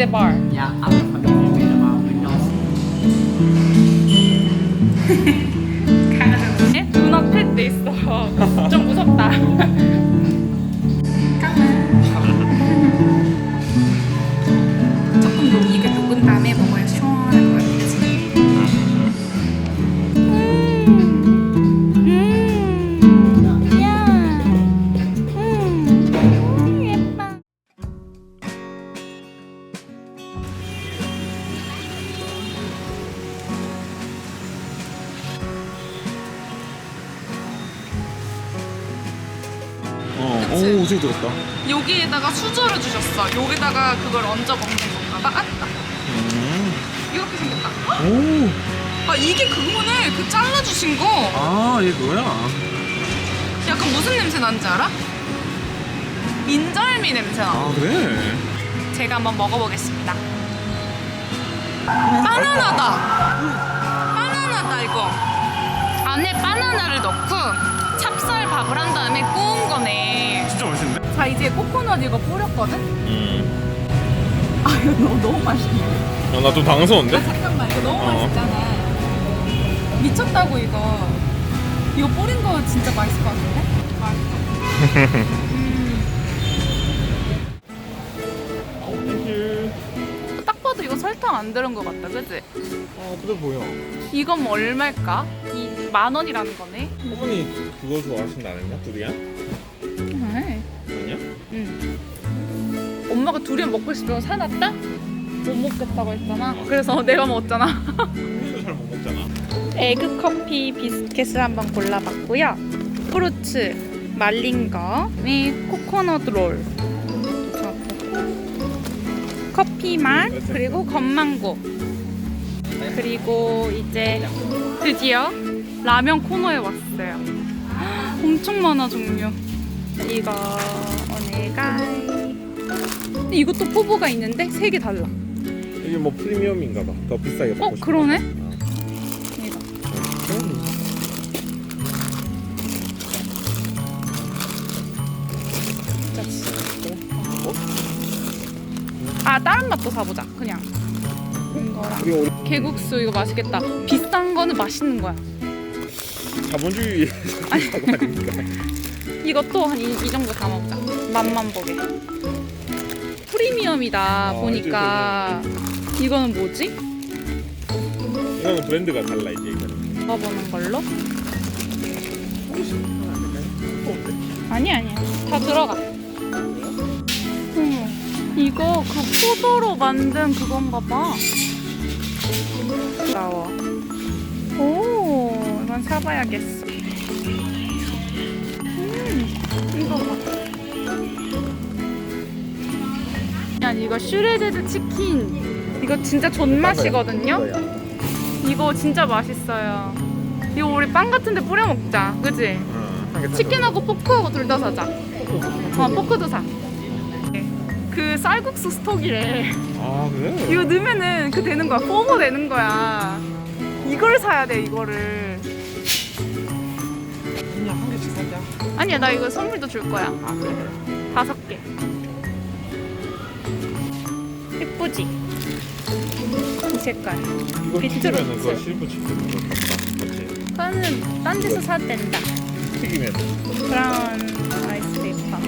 the bar. Yeah, 오, 오징어 들었다. 여기에다가 수저를 주셨어. 여기다가 그걸 얹어 먹는 건가 봐. 아, 아, 음. 이렇게 생겼다. 오, 아 이게 그거네. 그 잘라주신 거. 아, 얘 그거야. 약간 무슨 냄새 나는지 알아? 인절미 냄새 나. 아, 그래. 제가 한번 먹어보겠습니다. 바나나다. 바나나다 이거. 안에 바나나를 넣고 찹쌀밥을 한 다음에 구운 거네. 진짜 맛있는데? 자 이제 코코넛 이거 뿌렸거든. 음. 아 이거 너무, 너무 맛있네. 야, 나 좀 당황스러운데? 잠깐만 이거 너무 어. 맛있잖아. 미쳤다고 이거. 이거 뿌린 거 진짜 맛있을 것 같은데? 맛있어. 땡큐. 딱 봐도 이거 설탕 안 들은 것 같다, 그지? 어, 그래 보여. 이건 뭐 얼마일까? 이 만 원이라는 거네. 어머니 그거 좋아하신다는가? 두리안? 네. 아니야? 응. 엄마가 두리안 먹고 싶으면 사놨다? 못 먹겠다고 했잖아. 그래서 내가 먹었잖아. 어머니도 잘 못 먹잖아. 에그 커피 비스켓을 한번 골라봤고요. 프루츠 말린 거, 그다음에 코코넛 롤, 커피 맛, 그리고 건망고. 그리고 이제 드디어 라면 코너에 왔어요. 헉, 엄청 많아 종류. 이거 오네가이. 근데 이것도 포부가 있는데 색이 달라. 이게 뭐 프리미엄인가 봐. 더 비싸게 받고 어 싶어. 그러네. 어. 이거. 그럼. 진짜 진짜. 아 다른 맛도 사보자 그냥 이거랑 우리 오늘 개국수 이거 맛있겠다 비싼 거는 맛있는 거야 자본주의 사고 아닙니까? 이것도 한 이 정도 담아보자. 맛만 보게. 프리미엄이다 아, 보니까. 이거는 뭐지? 이거는 브랜드가 달라 이제 이거는. 먹어보는 걸로? 아니 아니야 다 들어가. 어머 이거 그 포도로 만든 그건가 봐 오 이건 사봐야겠어 음 이거 봐 아니 이거 슈레데드 치킨 이거 진짜 존맛이거든요 이거 진짜 맛있어요 이거 우리 빵 같은데 뿌려 먹자 그지? 어, 치킨하고 포크하고 둘 다 사자. 어, 포크도 사. 그 쌀국수 스톡이래. 아 그래? 이거 넣으면은 그 되는 거야. 포모 되는 거야. 이걸 사야 돼, 이거를. 그냥 한 개씩 사자. 아니야, 나 이거 선물도 줄 거야. 아 그래? 다섯 개. 예쁘지? 이 색깔. 이거 비트로트. 튀기면은 그거 실프 치킨 그거 같다. 맞지? 그거는 딴 데서 사도 된다. 튀기면 브라운 아이스 페이퍼.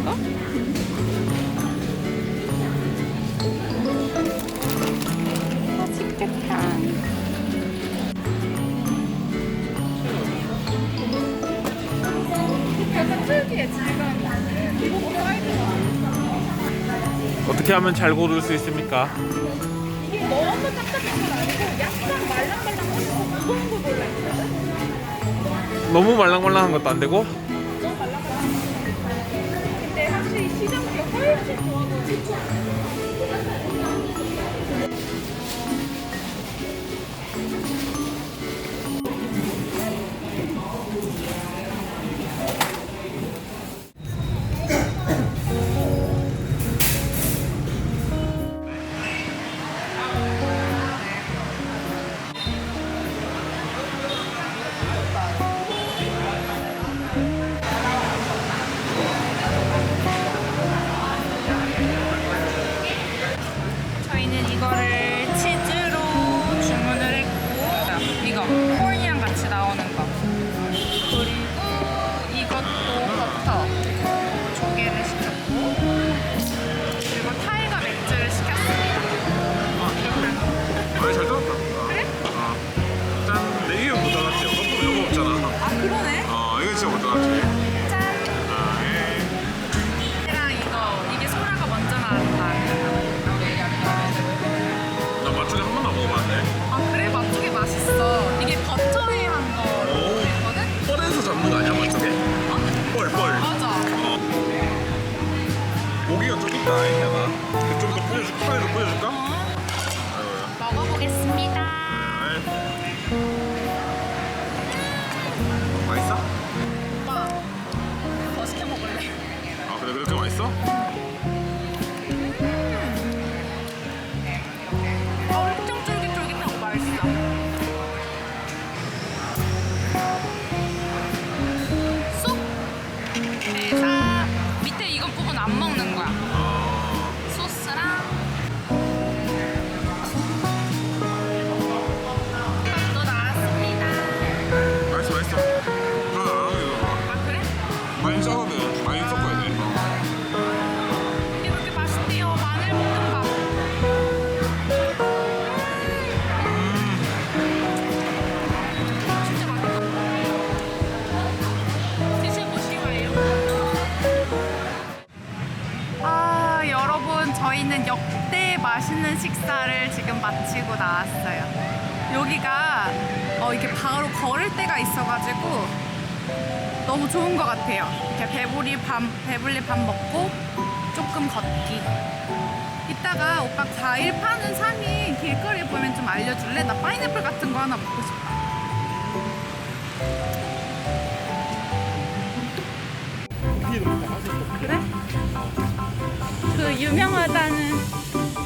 이거? 맛있겠다. 어떻게 하면 잘 고를 수 있습니까? 이게 너무 딱딱한 건 아니고 약간 말랑말랑한 무거운 거 골라 있거든. 너무 말랑말랑한 것도 안 되고 너무 말랑말랑. 근데 확실히 시장이 훨씬 좋아 보여. করে 맛있는 식사를 지금 마치고 나왔어요. 여기가 어, 이렇게 바로 걸을 때가 있어가지고 너무 좋은 것 같아요. 이렇게 배불리 밥, 배불리 밥 먹고 조금 걷기. 이따가 오빠 과일 파는 상인 길거리에 보면 좀 알려줄래? 나 파인애플 같은 거 하나 먹고 싶다. 유명하다는